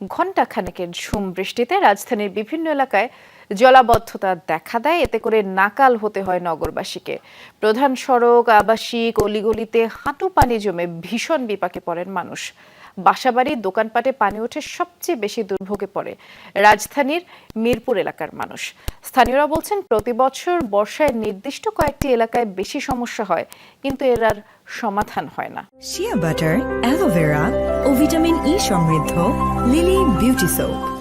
ঘণ্টাখানেকের ঝুম বৃষ্টিতে রাজধানীর বিভিন্ন এলাকায় জলাবদ্ধতা দেখা দেয়, এতে করে নাকাল হতে হয় নগরবাসীকে। প্রধান সড়ক, আবাসিক, অলিগলিতে হাঁটু পানি জমে ভীষণ বিপাকে পড়েন মানুষ। বাসাবাড়ি, দোকানপাটে পানি ওঠে সবচেয়ে বেশি দুর্ভোগে পড়ে রাজধানীর মিরপুর এলাকার মানুষ। স্থানীয়রা বলছেন, প্রতি বছর বর্ষায় নির্দিষ্ট কয়েকটি এলাকায় বেশি সমস্যা হয়, কিন্তু এর আর সমাধান হয় না। শিয়া বাটার অ্যালোভেরা ও ভিটামিন ই সমৃদ্ধ লিলি বিউটি সোপ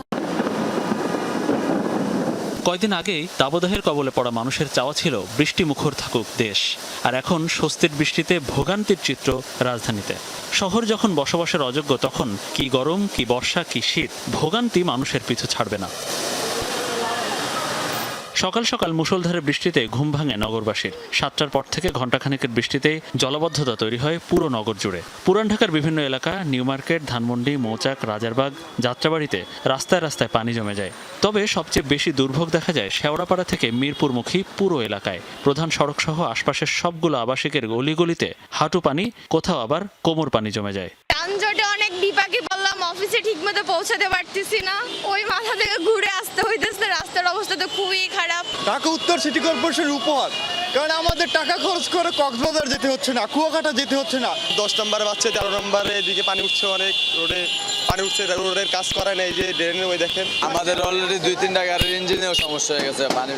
কয়দিন আগেই দাবদাহের কবলে পড়া মানুষের চাওয়া ছিল বৃষ্টি মুখর থাকুক দেশ। আর এখন স্বস্তির বৃষ্টিতে ভোগান্তির চিত্র রাজধানীতে। শহর যখন বসবাসের অযোগ্য, তখন কি গরম, কি বর্ষা, কি শীত, ভোগান্তি মানুষের পিছু ছাড়বে না। সকাল সকাল মুষলধারে বৃষ্টিতে ঘুম ভাঙে নগরবাসীর। সাতটার পর থেকে ঘণ্টাখানেকের বৃষ্টিতে জলবদ্ধতা তৈরি হয় পুরো নগর জুড়ে। পুরান ঢাকার বিভিন্ন এলাকা, নিউ মার্কেট, ধানমন্ডি, মৌচাক, রাজারবাগ, যাত্রাবাড়িতে রাস্তায় রাস্তায় পানি জমে যায়। তবে সবচেয়ে বেশি দুর্ভোগ দেখা যায় শেওড়াপাড়া থেকে মিরপুরমুখী পুরো এলাকায়। প্রধান সড়ক সহ আশপাশের সবগুলো আবাসিকের গলিগলিতে হাঁটু পানি, কোথাও আবার কোমর পানি জমে যায়। অনেক বিপাকে বললাম অফিসে ঠিকমতো পৌঁছাতে পারতেছি না। ওই মাথা থেকে ঘুরে আসতে হইতেছে অবস্থা তো খুবই খারাপ। ঢাকা উত্তর সিটি কর্পোরেশনের উপহার কারণ আমাদের টাকা খরচ করে কক্সবাজার যেতে হচ্ছে না কুয়াকাটা যেতে হচ্ছে না। দশ নম্বরে বাচ্চা তেরো নম্বরে এদিকে পানি উঠছে অনেক রোডে পানি উঠছে রোডের কাজ করা নেই যে ড্রেনের ওই দেখেন। আমাদের অলরেডি দুই তিনটা গাড়ির ইঞ্জিনেও সমস্যা হয়ে গেছে পানি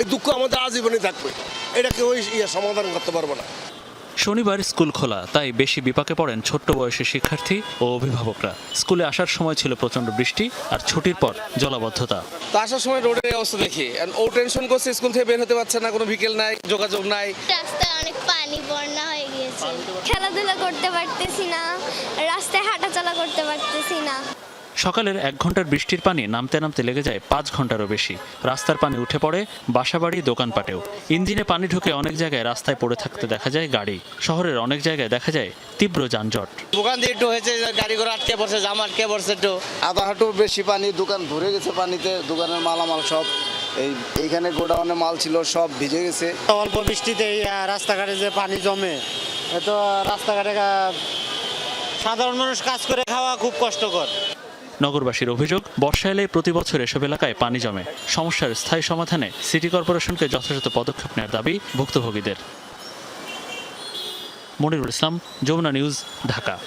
এই দুঃখ আমাদের আজীবনই থাকবে। এটাকে ওই ইয়ে সমাধান করতে পারব না। শনিবার স্কুল খোলা তাই বেশি বিপাকে পড়েন ছোট্ট বয়সের শিক্ষার্থী ও অভিভাবকরা। স্কুলে আসার সময় ছিল প্রচণ্ড বৃষ্টি আর ছুটির পর জলাবদ্ধতা। তো আসার সময় রোডের অবস্থা দেখি। ও টেনশন করছে স্কুল থেকে বের হতে পারছে না কোনো বিকেল নাই যোগাযোগ নাই। রাস্তায় অনেক পানি বন্যা হয়ে গিয়েছে। খেলাধুলা করতে পারতেছি না রাস্তায় হাঁটাচলা করতে পারতেছি না। সকালের এক ঘণ্টার বৃষ্টির পানি নামতে নামতে লেগে যায় পাঁচ ঘন্টারও বেশি। রাস্তার পানি উঠে পড়ে বাসাবাড়ি দোকানপাটেও। ইঞ্জিনে পানি ঢুকে অনেক জায়গায় রাস্তায় পড়ে থাকতে দেখা যায় গাড়ি। শহরের অনেক জায়গায় দেখা যায় তীব্র যানজট। দোকান দিয়ে একটু হয়েছে গাড়ি ঘোড়া আটকে পড়ছে জামা আটকে পড়ছে একটু। আধা হাঁটু বেশি পানি দোকান ভরে গেছে পানিতে দোকানের মালামাল সব। এই এইখানে গোডাউনে মাল ছিল সব ভিজে গেছে। অল্প বৃষ্টিতে এই, রাস্তাঘাটে যে পানি জমে এ তো রাস্তাঘাটে সাধারণ মানুষ কাজ করে খাওয়া খুব কষ্টকর। নগরবাসীর অভিযোগ, বর্ষা এলে প্রতি বছর এসব এলাকায় পানি জমে। সমস্যার স্থায়ী সমাধানে সিটি কর্পোরেশনকে যথাযথ পদক্ষেপ নেওয়ার দাবি ভুক্তভোগীদের। মনিরুল ইসলাম, যমুনা নিউজ, ঢাকা।